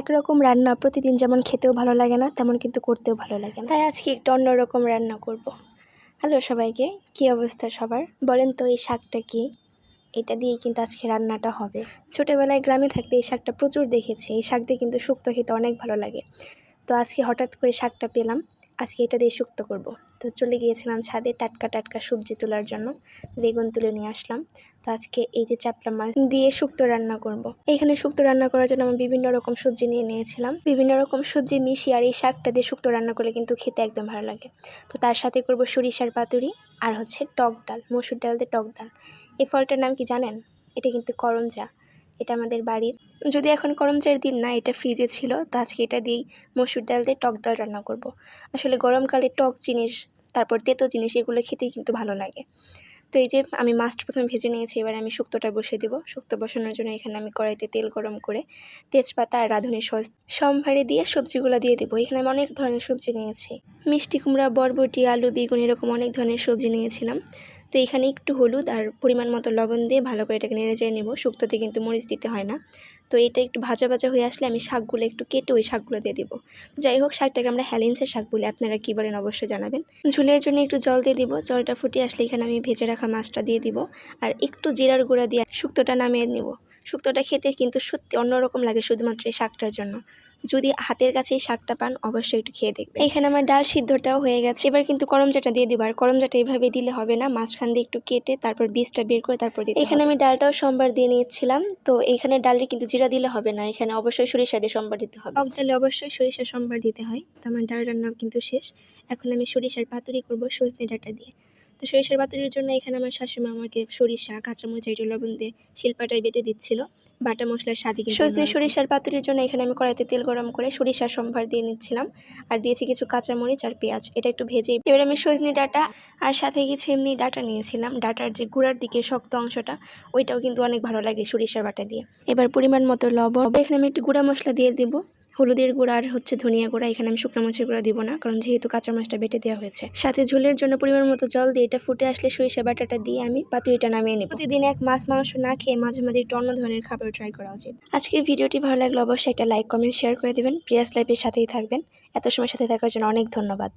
একরকম রান্না প্রতিদিন যেমন খেতেও ভালো লাগে না, তেমন কিন্তু করতেও ভালো লাগে না। তাই আজকে একটু অন্যরকম রান্না করব। হ্যালো সবাইকে, কি অবস্থা সবার? বলেন তো এই শাকটা কি? এটা দিয়ে কিন্তু আজকে রান্নাটা হবে। ছোটোবেলায় গ্রামে থাকতে এই শাকটা প্রচুর দেখেছি। এই শাক দিয়ে কিন্তু শুক্তো খেতে অনেক ভালো লাগে। তো আজকে হঠাৎ করে শাকটা পেলাম। আজকে এটা দিয়ে শুক্তো করব। তো চলে গিয়েছিলাম ছাদে টাটকা টাটকা সবজি তোলার জন্য, বেগুন তুলে নিয়ে আসলাম। তো আজকে এই যে চাপলা মাছ দিয়ে শুক্তো রান্না করব। এখানে শুক্তো রান্না করার জন্য আমি বিভিন্ন রকম সবজি নিয়ে নিয়েছিলাম। বিভিন্ন রকম সবজি মিশিয়ে আর এই শাকটা দিয়ে শুক্তো রান্না করলে কিন্তু খেতে একদম ভালো লাগে। তো তার সাথে করব সরিষার পাতুরি আর হচ্ছে টক ডাল, মসুর ডাল দিয়ে টক ডাল। এই ফলটার নাম কি জানেন? এটা কিন্তু করমচা এটা আমাদের বাড়ির। যদি এখন করমচার দিন না, এটা ফ্রিজে ছিল, তো আজকে এটা দিয়েই মসুর ডাল দিয়ে টক ডাল রান্না করব। আসলে গরমকালে টক জিনিস, তারপর তেতো জিনিস, এগুলো খেতেই কিন্তু ভালো লাগে। তো এই যে আমি মাছটা প্রথমে ভেজে নিয়েছি, এবার আমি শুক্তোটা বসিয়ে দেবো। শুক্তো বসানোর জন্য এখানে আমি কড়াইতে তেল গরম করে তেজপাতা আর রাঁধুনি সস, সম্ভারে দিয়ে সবজিগুলো দিয়ে দেবো। এখানে আমি অনেক ধরনের সবজি নিয়েছি। মিষ্টি কুমড়া, বরবটি, আলু, বেগুন, এরকম অনেক ধরনের সবজি নিয়েছিলাম। তো এখানে একটু হলুদ আর পরিমাণ মতো লবণ দিয়ে ভালো করে এটাকে নেড়ে চেড়ে নেব। শুক্তোতে কিন্তু মরিচ দিতে হয় না। তো এটা একটু ভাজা ভাজা হয়ে আসলে আমি শাকগুলো একটু কেটে ওই শাকগুলো দিয়ে দেবো। যাই হোক, শাকটাকে আমরা হ্যালিন্সের শাক বলি, আপনারা কী বলেন অবশ্যই জানাবেন। ঝুলের জন্য একটু জল দিয়ে দিব, জলটা ফুটিয়ে আসলে এখানে আমি ভেজে রাখা মাছটা দিয়ে দিব। আর একটু জিরার গুঁড়া দিয়ে শুক্তোটা নামিয়ে নেব। শুক্তোটা খেতে কিন্তু সত্যি অন্যরকম লাগে শুধুমাত্র এই শাকটার জন্য। যদি হাতের কাছে এই শাকটা পান অবশ্যই একটু খেয়ে দেখবেন। এখানে আমার ডাল সিদ্ধটাও হয়ে গেছে। এবার কিন্তু করমজাটা দিয়ে দিব। আর করমজাটা এইভাবে দিলে হবে না। মাঝখান দিয়ে একটু কেটে তারপর বীজটা বের করে তারপর দিতে এখানে আমি ডালটাও সোমবার দিয়ে নিয়েছিলাম। তো এখানে ডালে কিন্তু জিরা দিলে হবে না। এখানে অবশ্যই সরিষা দিয়ে সোমবার দিতে হবে। টক ডালে অবশ্যই সরিষা সোমবার দিতে হয়। তো আমার ডাল রান্নাও কিন্তু শেষ। এখন আমি সরিষার পাতুরি করব সজনে ডাটা দিয়ে। তো সরিষার পাতুরির জন্য এখানে আমার শাশুড়ি আমাকে সরিষা কাঁচামরিচ একটু লবণ দিয়ে শিল্পাটায় বেটে দিচ্ছিল। বাটা মশলার স্বাদই কিন্তু সজনে সরিষার পাতুরির জন্য এখানে আমি কড়াইতে তেল গরম করে সরিষার সম্ভার দিয়ে নিচ্ছিলাম। আর দিয়েছি কিছু কাঁচামরিচ আর পেঁয়াজ। এটা একটু ভেজে এবার আমি সজনে ডাটা আর সাথে কিছু এমনি ডাটা নিয়েছিলাম। ডাটার যে গুঁড়ার দিকে শক্ত অংশটা ওইটাও কিন্তু অনেক ভালো লাগে সরিষার বাটা দিয়ে। এবার পরিমাণ মতো লবণ। এখানে আমি একটু গুঁড়া মশলা দিয়ে দেবো। হলুদের গুঁড়া আর হচ্ছে ধনিয়া গুঁড়া, এখানে আমি শুকনো মাছের গুঁড়া দিব না, কারণ যেহেতু কাঁচা মাছটা বেটে দেওয়া হয়েছে। সাথে ঝোলের জন্য পরিমাণ মতো জল দিয়ে এটা ফুটে আসলে সরিষা বাটাটা দিয়ে আমি পাতুরিটা নামিয়ে নেব। প্রতিদিন এক মাছ মাংস না খেয়ে মাঝে মাঝে একটু অন্য ধরনের খাবার ট্রাই করা উচিত। আজকের ভিডিওটি ভালো লাগলে অবশ্যই একটা লাইক কমেন্ট শেয়ার করে দেবেন। প্রিয়াস লাইফের সাথেই থাকবেন। এত সময় সাথে থাকার জন্য অনেক ধন্যবাদ।